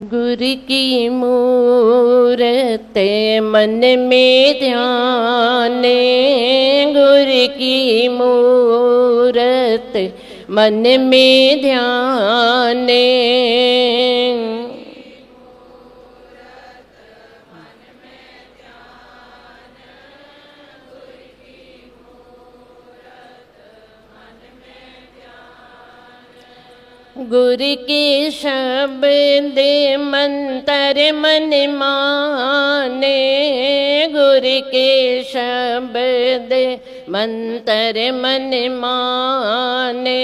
गुरु की मूरत मन में ध्यान गुर की मूरत मन में ध्यान गुरु के शब्द मंत्र मन माने। गुर के शब्द मंत्र मन माने।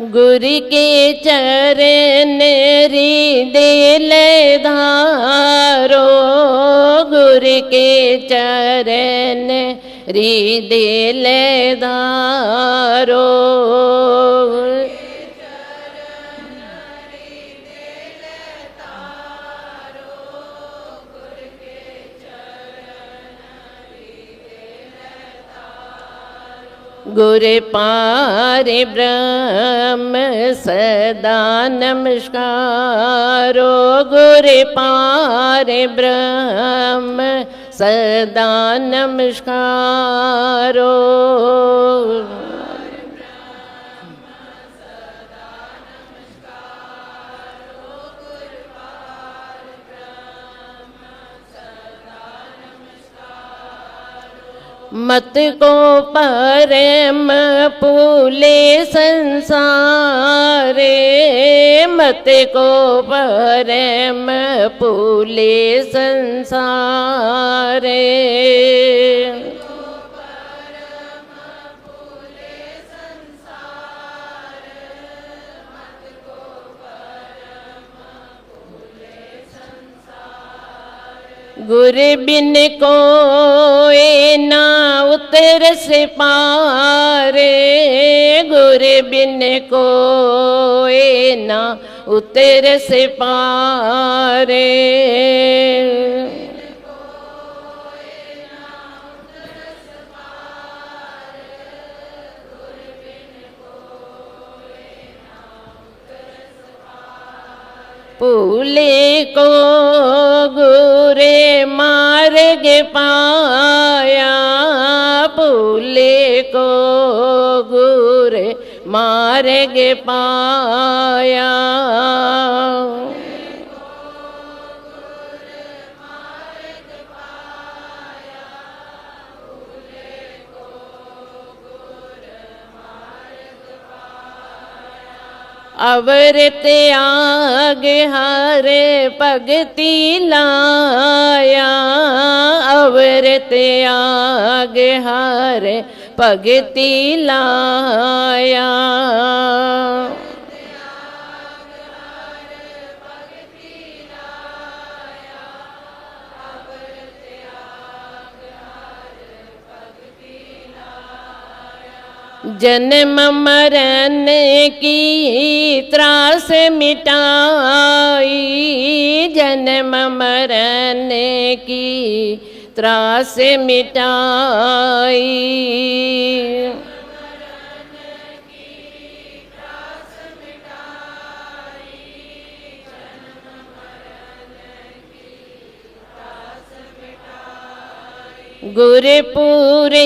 गुरु के चरण हृदय धारो गुरु के चरण हृदय धारो गुरु पार ब्रह्म सदा नमस्कारो। गुर पार ब्रह्म सदा नमस्कारो। मत को परम संसार संसारे। मत को परम संसार संसारे। गुरु बिन को ना उतर से पारे गुरु बिन को ना उतर से पारे फूले को गुरे पाया भूले को गुर मार्ग पाया अवर ते आग हारे भगति लाया। अवर ते आग हारे भगति लाया। जन्म मरण की त्रास मिटाई। जन्म मरण की त्रास मिटाई। गुरपुरे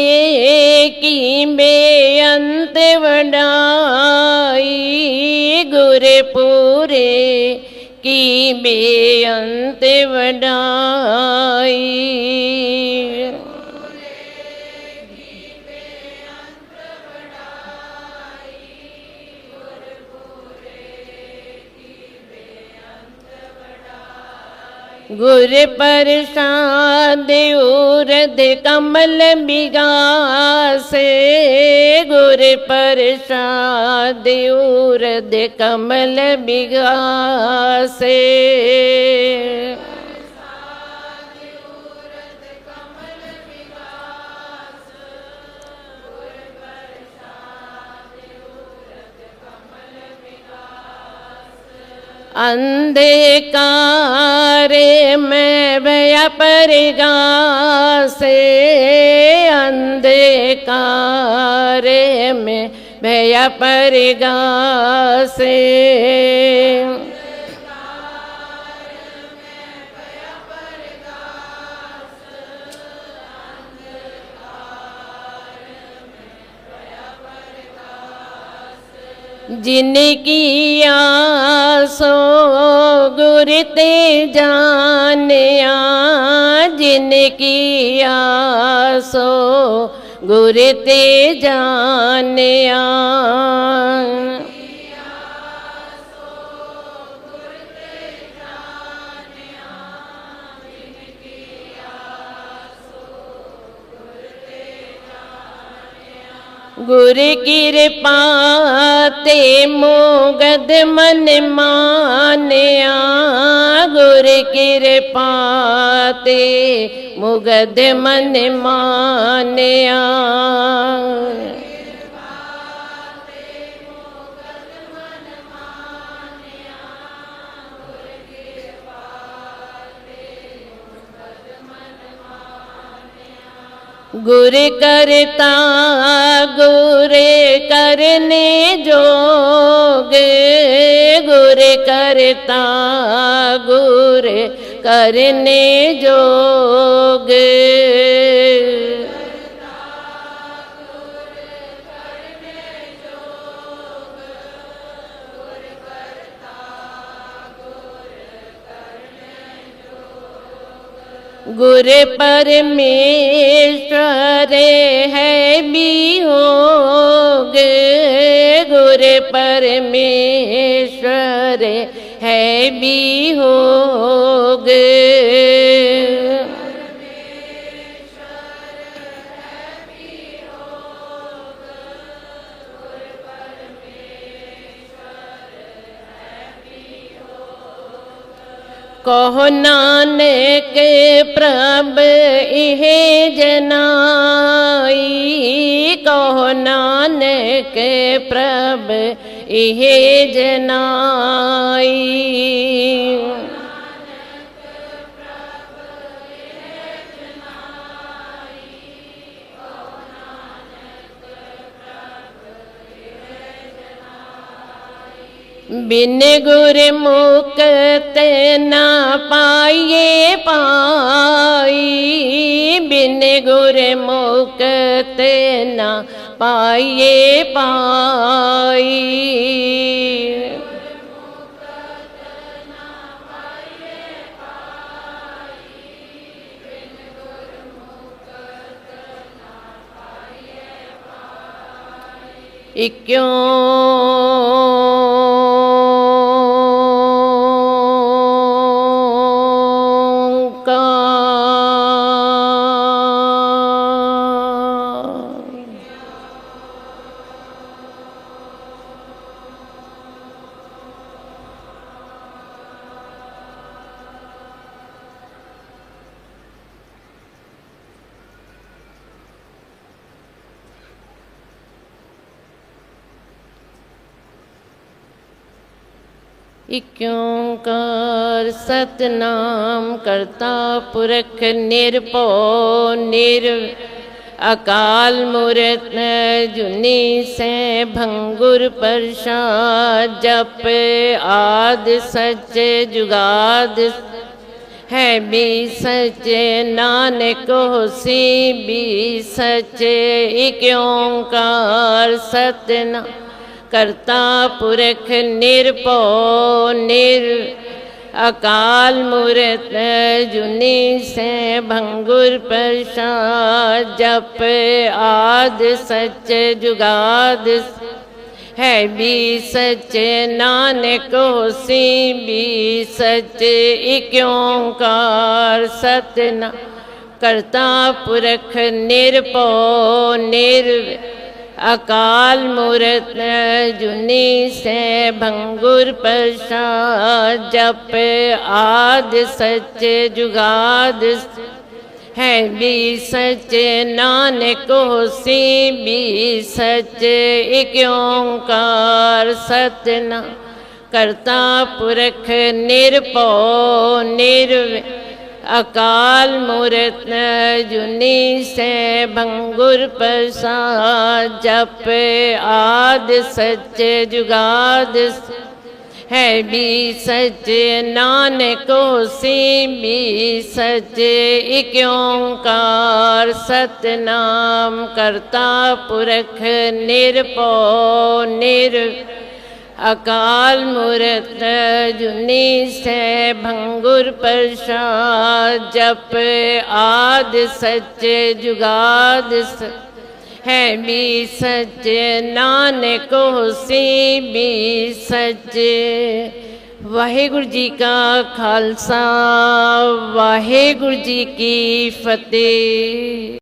की बेअंत वडाई। गुरपुरे की बेअंत वडाई। गुर प्रसाद उरद कमल बिगासे। गुर प्रसाद उरद कमल बिगासे। अंधकारे में भया परिगा से अंधकारे में भया परिगा से जिनकी आसो गुरते जानिया जिनकी आसो गुरते जानिया। गुर कृपा ते मोगद मन मानया गुर कृपा ते मुगद मन मानया गुर करता गुर करने जोग। गुर करता गुर करने जोग। गुर परमेश्वर है भी हो गुर परमेश्वर है भी कहो नानक प्रभ इह जनाई। कहो नानक प्रभ इह जनाई। बिन गुर मुक्त न पाइए पाई बिन गुर मुक्त न पाइए पाई इक्यों इक्योंकार सतनाम करता पुरख निरपो निर अकाल मूर्त जुनी से भंगुर प्रसाद जप आद सच जुगाद है भी सचे नानक होसी भी सच एक ओंकार सतना करता पुरख निरपो निर। अकाल मूरत जुनी से भंगुर प्रसाद जप आद सच जुगाद। है भी सच नानक होसी भी सच एक ओंकार सतना। करता पुरख निरपो निर। अकाल मूर्त जुनी से भंगुर प्रसाद, जप आद सच जुगाद। है भी सच नानक सी भी सच एक ओंकार। सतना करता पुरख निरपो निर्वे अकाल मूर्त जुनी से भंगुर प्रसाद जप आद सच जुगाद। है भी सच नानको सी भी सच एक ओंकार। सतनाम करता पुरख निरपो निर, पो, निर अकाल मूर्त जुनी से भंगुर प्रसाद जप आद सच जुगाद स, है भी सच नानक सी भी सच वाहेगुरु जी का खालसा वाहेगुरु जी की फतेह।